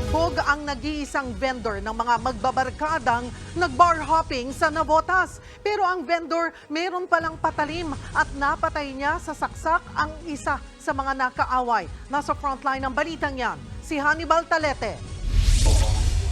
Binugbog ang nag-iisang vendor ng mga magbabarkadang nag-bar hopping sa Navotas. Pero ang vendor meron palang patalim at napatay niya sa saksak ang isa sa mga nakaaway. Nasa frontline ng balitang yan, si Hannibal Talete.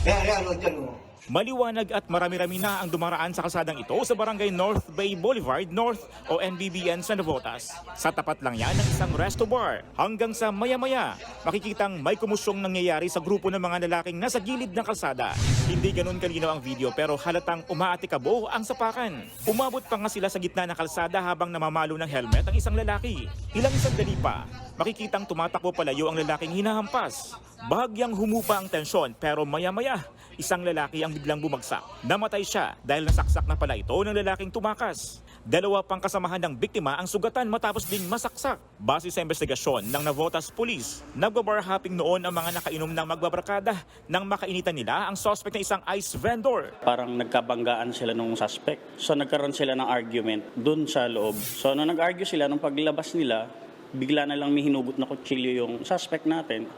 Kaya ano dyan oh. Maliwanag at marami-rami na ang dumaraan sa kalsadang ito sa barangay North Bay Boulevard North o NBBN sa Navotas. Sa tapat lang yan ng isang resto bar. Hanggang sa maya-maya, makikitang may kumusyong nangyayari sa grupo ng mga lalaking nasa gilid ng kalsada. Hindi ganun kalinaw ang video pero halatang umaatikabo ang sapakan. Umabot pa nga sila sa gitna ng kalsada habang namamalo ng helmet ang isang lalaki. Ilang sandali pa, makikitang tumatakbo palayo ang lalaking hinahampas. Bahagyang humupa ang tensyon pero maya-maya, isang lalaki ang biglang bumagsak. Namatay siya dahil nasaksak na pala ito ng lalaking tumakas. Dalawa pang kasamahan ng biktima ang sugatan matapos ding masaksak. Base sa investigasyon ng Navotas Police, nagbabar hopping noon ang mga nakainom ng magbabarkada nang makainitan nila ang suspect na isang ice vendor. parang nagkabanggaan sila nung suspect. So nagkaroon sila ng argument dun sa loob. So nung nag-argue sila, nung paglabas nila, bigla na lang may hinugot na kutsilyo yung suspect natin.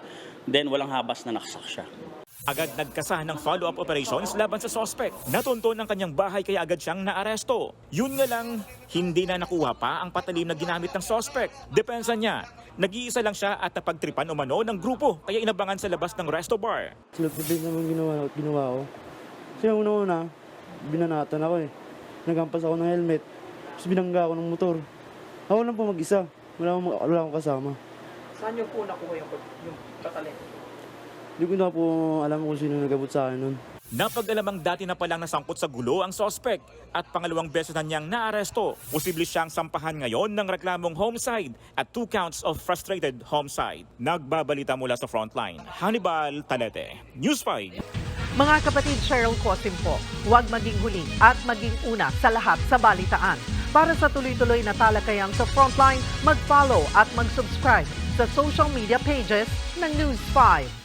Then walang habas na naksak siya. Agad nagkasahan ng follow-up operations laban sa suspect. Natunto ng kanyang bahay kaya agad siyang naaresto. Yun nga lang, hindi na nakuha pa ang patalim na ginamit ng suspect. Depensa niya, nag-iisa lang siya at napagtripan umano ng grupo kaya inabangan sa labas ng resto bar. Self-defense naman ginawa, ginawa ko. Kasi una-una, binanatan ako eh. Nagampas ako ng helmet. Tapos binangga ako ng motor. Ako lang po mag-isa. Wala akong, wala akong kasama. Saan niyo po nakuha yung, yung patalin? Hindi ko na po alam kung sino nagabot sa akin nun. Napag-alamang dati na palang nasangkot sa gulo ang suspect at pangalawang beses na niyang naaresto. Posible siyang sampahan ngayon ng reklamong homicide at two counts of frustrated homicide. Nagbabalita mula sa frontline. Hannibal Talete, News 5. Mga kapatid Cheryl Cosim po, huwag maging huli at maging una sa lahat sa balitaan. Para sa tuloy-tuloy na talakayang sa Frontline, mag-follow at mag-subscribe sa social media pages ng News 5.